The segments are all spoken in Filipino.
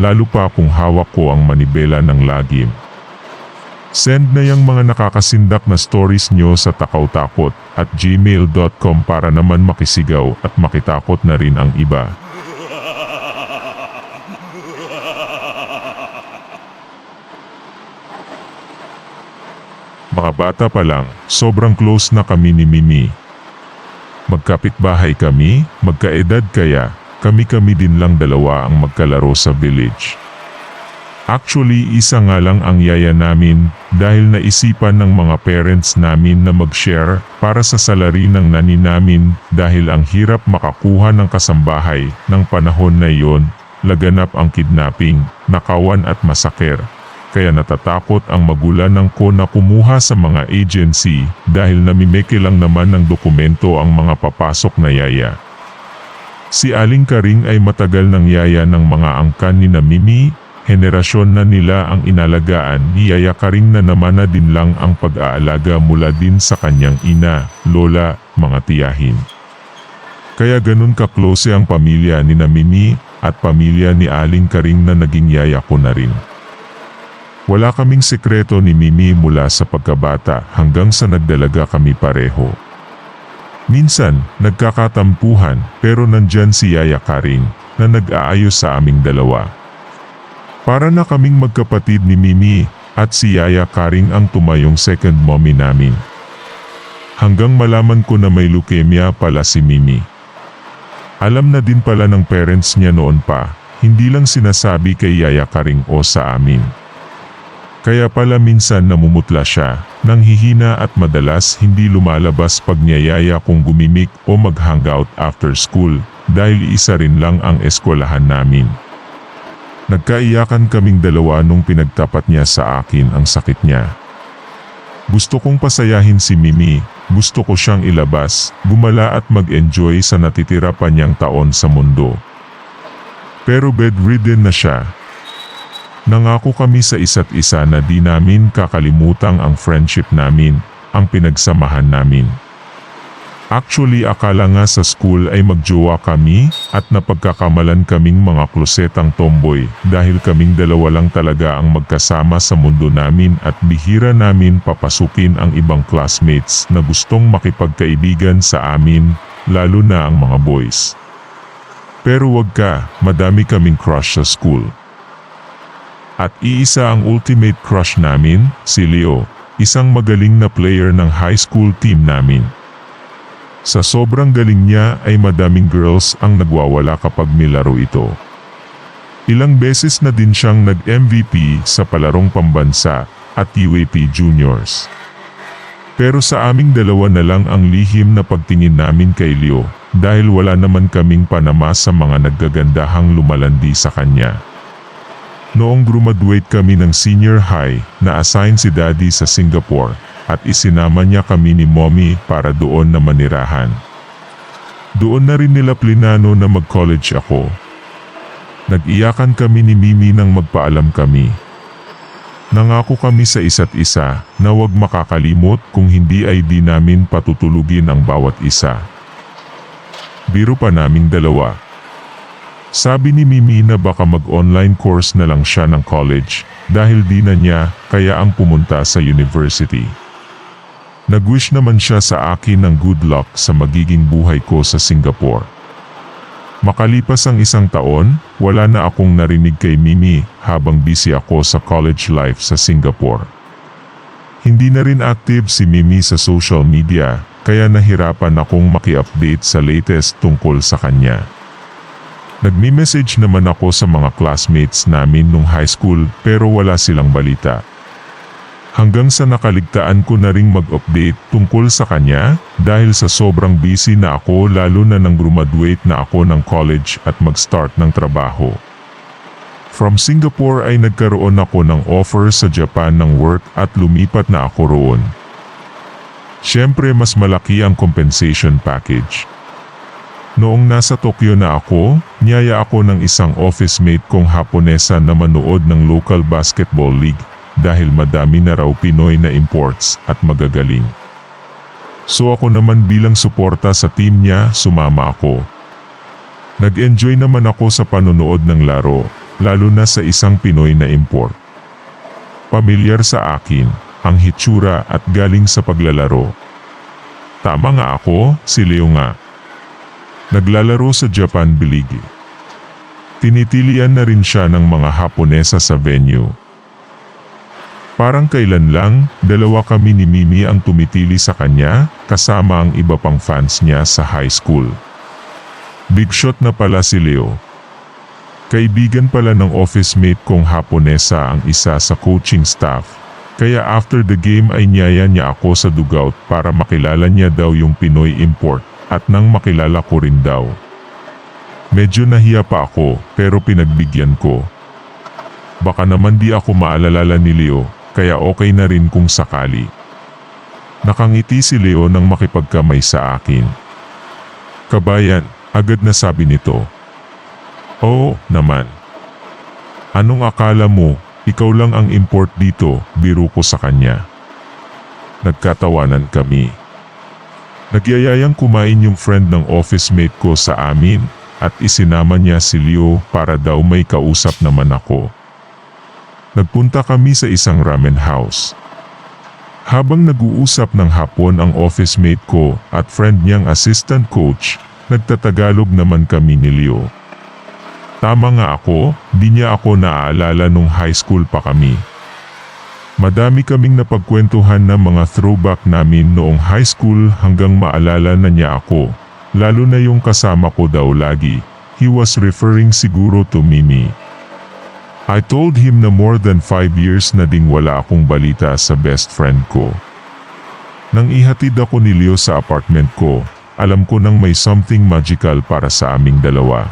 lalo pa kung hawak ko ang manibela ng lagim. Send na yung mga nakakasindak na stories nyo sa takawtakot at gmail.com para naman makisigaw at makitakot na rin ang iba. Mga bata pa lang, sobrang close na kami ni Mimi. Magkapitbahay kami, magkaedad kaya, kami-kami din lang dalawa ang magkalaro sa village. Actually, isa nga lang ang yaya namin dahil naisipan ng mga parents namin na mag-share para sa salary ng nani namin dahil ang hirap makakuha ng kasambahay ng panahon na iyon, laganap ang kidnapping, nakawan at masaker. Kaya natatakot ang magulang ng ko na kumuha sa mga agency dahil namimeke lang naman ng dokumento ang mga papasok na yaya. Si Aling Karing ay matagal ng yaya ng mga angkan ni na Mimi, henerasyon na nila ang inalagaan ni Yaya Karing na naman na din lang ang pag-aalaga mula din sa kanyang ina, lola, mga tiyahin. Kaya ganun ka-close ang pamilya ni na Mimi at pamilya ni Aling Karing na naging yaya ko na rin. Wala kaming sekreto ni Mimi mula sa pagkabata hanggang sa nagdalaga kami pareho. Minsan, nagkakatampuhan pero nandyan si Yaya Karing na nag-aayos sa aming dalawa. Para na kaming magkapatid ni Mimi at si Yaya Karing ang tumayong second mommy namin. Hanggang malaman ko na may leukemia pala si Mimi. Alam na din pala ng parents niya noon pa, hindi lang sinasabi kay Yaya Karing o sa amin. Kaya pala minsan namumutla siya, nang hihina at madalas hindi lumalabas pag niyayaya kung gumimik o mag-hangout after school, dahil isa rin lang ang eskwelahan namin. Nagkaiyakan kaming dalawa nung pinagtapat niya sa akin ang sakit niya. Gusto kong pasayahin si Mimi, gusto ko siyang ilabas, gumala at mag-enjoy sa natitira pa niyang taon sa mundo. Pero bedridden na siya, Nangako kami sa isa't isa na di namin kakalimutan ang friendship namin, ang pinagsamahan namin. Actually akala nga sa school ay magjowa kami at napagkakamalan kaming mga klosetang tomboy dahil kaming dalawa lang talaga ang magkasama sa mundo namin at bihira namin papasukin ang ibang classmates na gustong makipagkaibigan sa amin, lalo na ang mga boys. Pero wag ka, madami kaming crush sa school. At iisa ang ultimate crush namin, si Leo, isang magaling na player ng high school team namin. Sa sobrang galing niya ay madaming girls ang nagwawala kapag nilaro ito. Ilang beses na din siyang nag-MVP sa palarong pambansa at UAP Juniors. Pero sa aming dalawa na lang ang lihim na pagtingin namin kay Leo dahil wala naman kaming panama sa mga naggagandahang lumalandi sa kanya. Noong graduate kami ng senior high, na-assign si daddy sa Singapore at isinama niya kami ni mommy para doon na manirahan. Doon na rin nila plinano na mag-college ako. Nag-iyakan kami ni Mimi nang magpaalam kami. Nangako kami sa isa't isa na huwag makakalimot kung hindi ay di namin patutulugin ang bawat isa. Biro pa naming dalawa. Sabi ni Mimi na baka mag-online course na lang siya ng college dahil di na niya kaya ang pumunta sa university. Nag-wish naman siya sa akin ng good luck sa magiging buhay ko sa Singapore. Makalipas ang isang taon, wala na akong narinig kay Mimi habang busy ako sa college life sa Singapore. Hindi na rin active si Mimi sa social media kaya nahirapan akong maki-update sa latest tungkol sa kanya. Nagmi-message naman ako sa mga classmates namin nung high school pero wala silang balita. Hanggang sa nakaligtaan ko na ring mag-update tungkol sa kanya dahil sa sobrang busy na ako lalo na nang graduate na ako ng college at mag-start ng trabaho. From Singapore ay nagkaroon ako ng offer sa Japan ng work at lumipat na ako roon. Siyempre mas malaki ang compensation package. Noong nasa Tokyo na ako, niyaya ako ng isang office mate kong Haponesa na manood ng local basketball league dahil madami na raw Pinoy na imports at magagaling. So ako naman bilang suporta sa team niya, sumama ako. Nag-enjoy naman ako sa panonood ng laro, lalo na sa isang Pinoy na import. Pamilyar sa akin, ang hitsura at galing sa paglalaro. Tama nga ako, si Leo nga. Naglalaro sa Japan Biligi. Tinitilian na rin siya ng mga Haponesa sa venue. Parang kailan lang, dalawa kami ni Mimi ang tumitili sa kanya, kasama ang iba pang fans niya sa high school. Big shot na pala si Leo. Kaibigan pala ng office mate kong Haponesa ang isa sa coaching staff. Kaya after the game ay niyaya niya ako sa dugout para makilala niya daw yung Pinoy import at nang makilala ko rin daw. Medyo nahiya pa ako pero pinagbigyan ko. Baka naman di ako maalala ni Leo kaya okay na rin kung sakali. Nakangiti si Leo nang makipagkamay sa akin. Kabayan, agad na sabi nito. Oo, naman. Anong akala mo, ikaw lang ang import dito, biro ko sa kanya. Nagkatawanan kami. Nagyayayang kumain yung friend ng office mate ko sa amin at isinama niya si Leo para daw may kausap naman ako. Nagpunta kami sa isang ramen house. Habang nag-uusap ng hapon ang office mate ko at friend niyang assistant coach, nagtatagalog naman kami ni Leo. Tama nga ako, di niya ako naaalala nung high school pa kami. Madami kaming napagkwentuhan ng mga throwback namin noong high school hanggang maalala na niya ako, lalo na yung kasama ko daw lagi. He was referring siguro to Mimi. I told him na more than 5 years na ding wala akong balita sa best friend ko. Nang ihatid ako ni Leo sa apartment ko, alam ko nang may something magical para sa aming dalawa.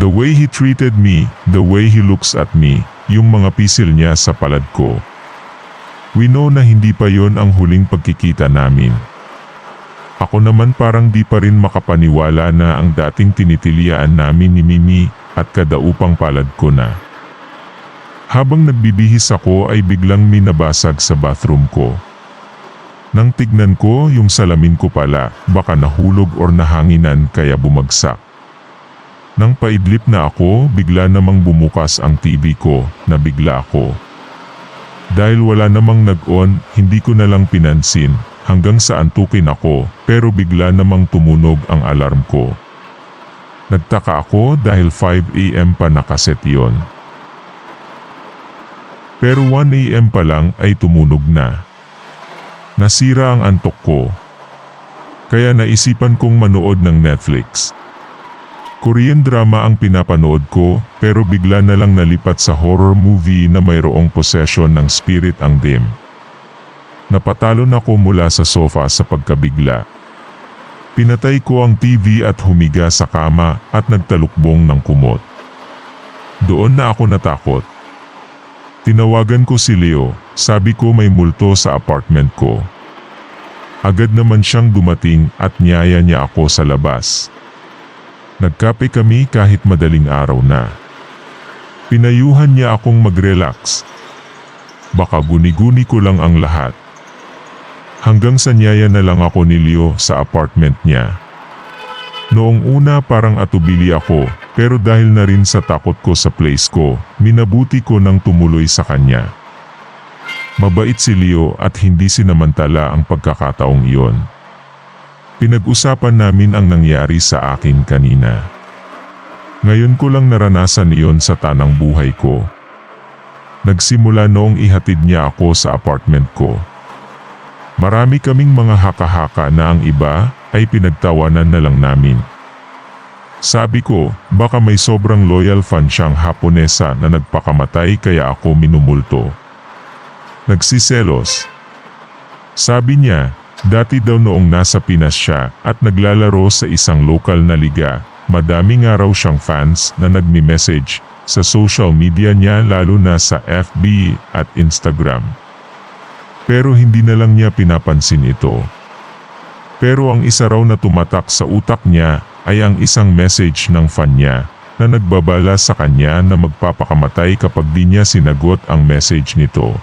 The way he treated me, the way he looks at me, yung mga pisil niya sa palad ko. We know na hindi pa yon ang huling pagkikita namin. Ako naman parang di pa rin makapaniwala na ang dating tinitilian namin ni Mimi at kadaupang palad ko na. Habang nagbibihis ako ay biglang may nabasag sa bathroom ko. Nang tignan ko yung salamin ko pala, baka nahulog or nahanginan kaya bumagsak. Nang paidlip na ako, bigla namang bumukas ang TV ko, nabigla ako. Dahil wala namang nag-on, hindi ko na lang pinansin, hanggang sa antukin ako, pero bigla namang tumunog ang alarm ko. Nagtaka ako dahil 5am pa nakaset yon. Pero 1am pa lang ay tumunog na. Nasira ang antok ko. Kaya naisipan kong manood ng Netflix. Korean drama ang pinapanood ko pero bigla na lang nalipat sa horror movie na mayroong possession ng spirit ang dim. Napatalon ako mula sa sofa sa pagkabigla. Pinatay ko ang TV at humiga sa kama at nagtalukbong ng kumot. Doon na ako natakot. Tinawagan ko si Leo, sabi ko may multo sa apartment ko. Agad naman siyang dumating at niyaya niya ako sa labas. Nagkape kami kahit madaling araw na. Pinayuhan niya akong mag-relax. Baka guni-guni ko lang ang lahat. Hanggang sa niyaya na lang ako ni Leo sa apartment niya. Noong una parang atubili ako, pero dahil na rin sa takot ko sa place ko, minabuti ko nang tumuloy sa kanya. Mabait si Leo at hindi sinamantala ang pagkakataong iyon. Pinag-usapan namin ang nangyari sa akin kanina. Ngayon ko lang naranasan iyon sa tanang buhay ko. Nagsimula noong ihatid niya ako sa apartment ko. Marami kaming mga haka-haka na ang iba ay pinagtawanan na lang namin. Sabi ko, baka may sobrang loyal fan siyang Haponesa na nagpakamatay kaya ako minumulto. Nagsiselos. Sabi niya, dati daw noong nasa Pinas siya at naglalaro sa isang lokal na liga, madami nga raw siyang fans na nagmi-message sa social media niya lalo na sa FB at Instagram. Pero hindi na lang niya pinapansin ito. Pero ang isa raw na tumatak sa utak niya ay ang isang message ng fan niya na nagbabala sa kanya na magpapakamatay kapag di niya sinagot ang message nito.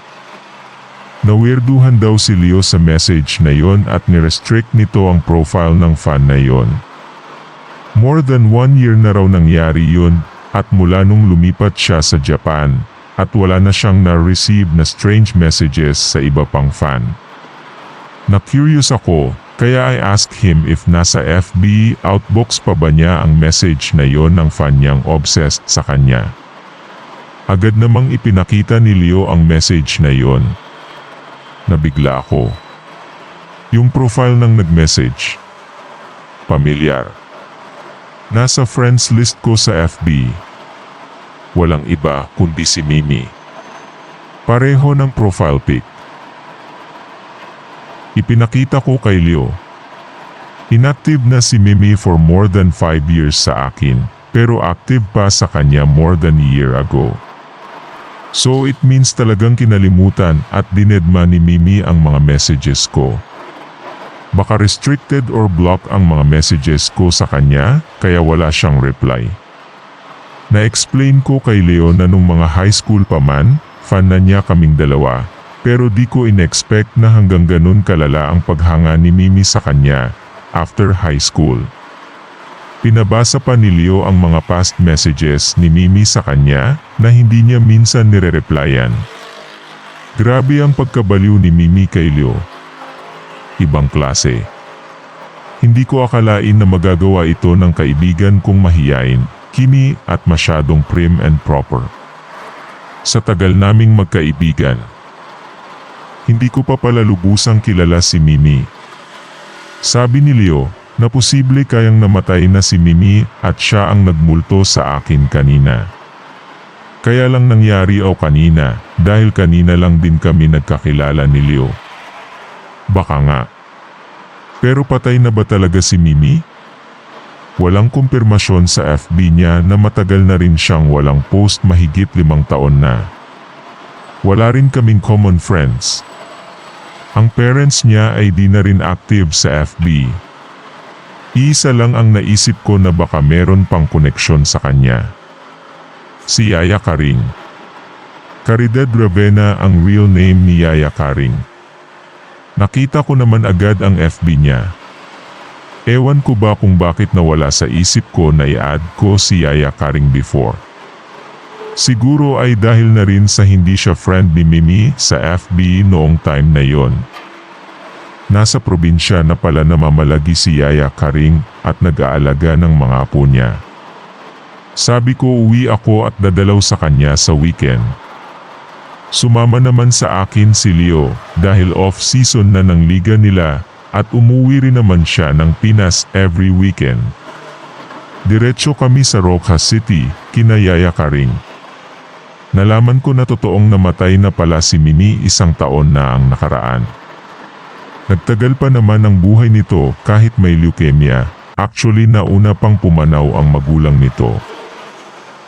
Nawirduhan daw si Leo sa message na yon at nirestrict nito ang profile ng fan na yon. More than one year na raw nangyari yun at mula nung lumipat siya sa Japan at wala na siyang na-receive na strange messages sa iba pang fan. Na-curious ako kaya I asked him if nasa FB outbox pa ba niya ang message na yon ng fan niyang obsessed sa kanya. Agad namang ipinakita ni Leo ang message na yon. Nabigla ako. Yung profile ng nag-message. Pamilyar. Nasa friends list ko sa FB. Walang iba kundi si Mimi. Pareho ng profile pic. Ipinakita ko kay Leo. Inactive na si Mimi for more than 5 years sa akin, pero active pa sa kanya more than a year ago. So it means talagang kinalimutan at dinedma ni Mimi ang mga messages ko. Baka restricted or block ang mga messages ko sa kanya, kaya wala siyang reply. Na-explain ko kay Leo na nung mga high school pa man, fan na niya kaming dalawa, pero di ko inexpect na hanggang ganun kalala ang paghanga ni Mimi sa kanya after high school. Pinabasa pa ni Leo ang mga past messages ni Mimi sa kanya na hindi niya minsan nire-replyan. Grabe ang pagkabaliw ni Mimi kay Leo. Ibang klase. Hindi ko akalain na magagawa ito ng kaibigan kong mahiyain, kini at masyadong prim and proper. Sa tagal naming magkaibigan, hindi ko pa pala lubusang kilala si Mimi. Sabi ni Leo na posible kayang namatay na si Mimi at siya ang nagmulto sa akin kanina. Kaya lang nangyari o kanina dahil kanina lang din kami nagkakilala ni Leo. Baka nga. Pero patay na ba talaga si Mimi? Walang kumpirmasyon sa FB niya na matagal na rin siyang walang post mahigit limang taon na. Wala rin kaming common friends. Ang parents niya ay di na rin active sa FB. Isa lang ang naisip ko na baka meron pang koneksyon sa kanya. Si Yaya Karing. Caridad Ravena ang real name ni Yaya Karing. Nakita ko naman agad ang FB niya. Ewan ko ba kung bakit nawala sa isip ko na i-add ko si Yaya Karing before. Siguro ay dahil na rin sa hindi siya friend ni Mimi sa FB noong time na yon. Nasa probinsya na pala namamalagi si Yaya Karing at nag-aalaga ng mga apo niya. Sabi ko uwi ako at dadalaw sa kanya sa weekend. Sumama naman sa akin si Leo dahil off-season na ng liga nila at umuwi rin naman siya ng Pinas every weekend. Diretso kami sa Rojas City, kina Yaya Karing. Nalaman ko na totoong namatay na pala si Mimi isang taon na ang nakaraan. Nagtagal pa naman ang buhay nito kahit may leukemia, actually nauna pang pumanaw ang magulang nito.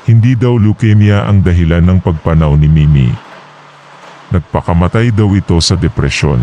Hindi daw leukemia ang dahilan ng pagpanaw ni Mimi. Nagpakamatay daw ito sa depresyon.